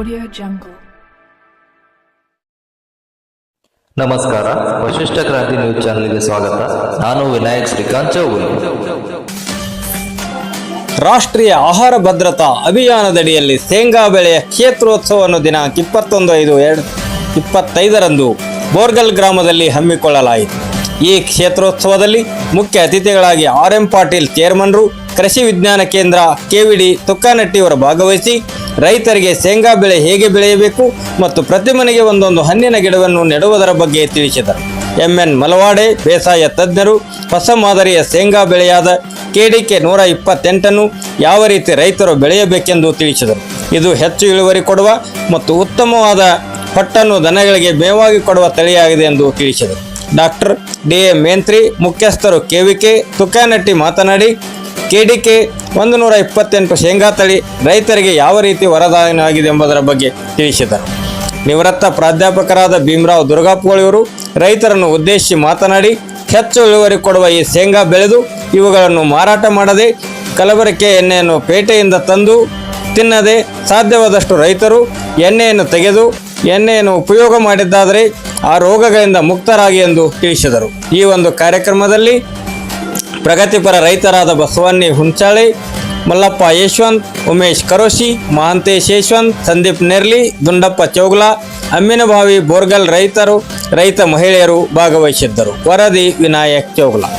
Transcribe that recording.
Audio Jungle. ನಮಸ್ಕಾರ. ವಶಿಷ್ಠ ಕ್ರಾಂತಿ news ಚಾನೆಲ್ಗೆ ಸ್ವಾಗತ. ನಾನು ವಿನಾಯಕ್ ಶ್ರೀಕಾಂತ್ ಚೌಗುಲ್ ರಾಷ್ಟ್ರೀಯ ಆಹಾರ ಭದ್ರತಾ ಅಭಿಯಾನದಡಿಯಲ್ಲಿ ಶೇಂಗಾ ಬೆಳೆಯ ಕ್ಷೇತ್ರೋತ್ಸವವನ್ನು ದಿನಾಂಕ ಇಪ್ಪತ್ತೊಂದು ಐದು ಎರಡು ಇಪ್ಪತ್ತೈದರಂದು ಬೋರ್ಗಲ್ ಗ್ರಾಮದಲ್ಲಿ ಹಮ್ಮಿಕೊಳ್ಳಲಾಯಿತು. ಈ ಕ್ಷೇತ್ರೋತ್ಸವದಲ್ಲಿ ಮುಖ್ಯ ಅತಿಥಿಗಳಾಗಿ ಆರ್ ಎಂ ಪಾಟೀಲ್ ಚೇರ್ಮನ್ರು ಕೃಷಿ ವಿಜ್ಞಾನ ಕೇಂದ್ರ ಕೆವಿಡಿ ತುಕ್ಕಾನಟ್ಟಿಯವರು ಭಾಗವಹಿಸಿ ರೈತರಿಗೆ ಶೇಂಗಾ ಬೆಳೆ ಹೇಗೆ ಬೆಳೆಯಬೇಕು ಮತ್ತು ಪ್ರತಿ ಮನೆಗೆ ಒಂದೊಂದು ಹಣ್ಣಿನ ಗಿಡವನ್ನು ನೆಡುವುದರ ಬಗ್ಗೆ ತಿಳಿಸಿದರು. ಎಂಎನ್ ಮಲವಾಡೆ, ಬೇಸಾಯ ತಜ್ಞರು, ಹೊಸ ಮಾದರಿಯ ಶೇಂಗಾ ಬೆಳೆಯಾದ ಕೆಡಿಕೆ ನೂರ ಇಪ್ಪತ್ತೆಂಟನ್ನು ಯಾವ ರೀತಿ ರೈತರು ಬೆಳೆಯಬೇಕೆಂದು ತಿಳಿಸಿದರು. ಇದು ಹೆಚ್ಚು ಇಳುವರಿ ಕೊಡುವ ಮತ್ತು ಉತ್ತಮವಾದ ಪಟ್ಟನ್ನು ದನಗಳಿಗೆ ಮೇವಾಗಿ ಕೊಡುವ ತಳಿಯಾಗಿದೆ ಎಂದು ತಿಳಿಸಿದರು. ಡಾಕ್ಟರ್ ಡಿ ಎ ಮೇಂತ್ರಿ, ಮುಖ್ಯಸ್ಥರು ಕೆವಿಕೆ ತುಕಾನಟ್ಟಿ ಮಾತನಾಡಿ ಕೆಡಿಕೆ ಒಂದು ನೂರ ಇಪ್ಪತ್ತೆಂಟು ಶೇಂಗಾ ತಳಿ ರೈತರಿಗೆ ಯಾವ ರೀತಿ ವರದಾನವಾಗಿದೆ ಎಂಬುದರ ಬಗ್ಗೆ ತಿಳಿಸಿದರು. ನಿವೃತ್ತ ಪ್ರಾಧ್ಯಾಪಕರಾದ ಭೀಮರಾವ್ ದುರ್ಗಾಪುಗಳಿವರು ರೈತರನ್ನು ಉದ್ದೇಶಿಸಿ ಮಾತನಾಡಿ, ಹೆಚ್ಚು ಇಳುವರಿ ಕೊಡುವ ಈ ಶೇಂಗಾ ಬೆಳೆದು ಇವುಗಳನ್ನು ಮಾರಾಟ ಮಾಡದೆ, ಕಲಬೆರಕೆ ಎಣ್ಣೆಯನ್ನು ಪೇಟೆಯಿಂದ ತಂದು ತಿನ್ನದೆ ಸಾಧ್ಯವಾದಷ್ಟು ರೈತರು ಎಣ್ಣೆಯನ್ನು ತೆಗೆದು ಎಣ್ಣೆಯನ್ನು ಉಪಯೋಗ ಮಾಡಿದ್ದಾದರೆ ಆ ರೋಗಗಳಿಂದ ಮುಕ್ತರಾಗಿ ಎಂದು ತಿಳಿಸಿದರು. ಈ ಒಂದು ಕಾರ್ಯಕ್ರಮದಲ್ಲಿ ಪ್ರಗತಿಪರ ರೈತರಾದ ಬಸವಣ್ಣಿ ಹುಂಚಾಳಿ, ಮಲ್ಲಪ್ಪ ಯಶವಂತ್, ಉಮೇಶ್ ಕರೋಶಿ ಮಹಾಂತೇಶ್ ಯಶವಂತ್, ಸಂದೀಪ್ ನೆರ್ಲಿ, ದುಂಡಪ್ಪ ಚೌಗ್ಲಾ ಅಮ್ಮಿನಭಾವಿ ಬೋರ್ಗಲ್ ರೈತರು, ರೈತ ಮಹಿಳೆಯರು ಭಾಗವಹಿಸಿದ್ದರು. ವರದಿ ವಿನಾಯಕ್ ಚೌಗ್ಲಾ.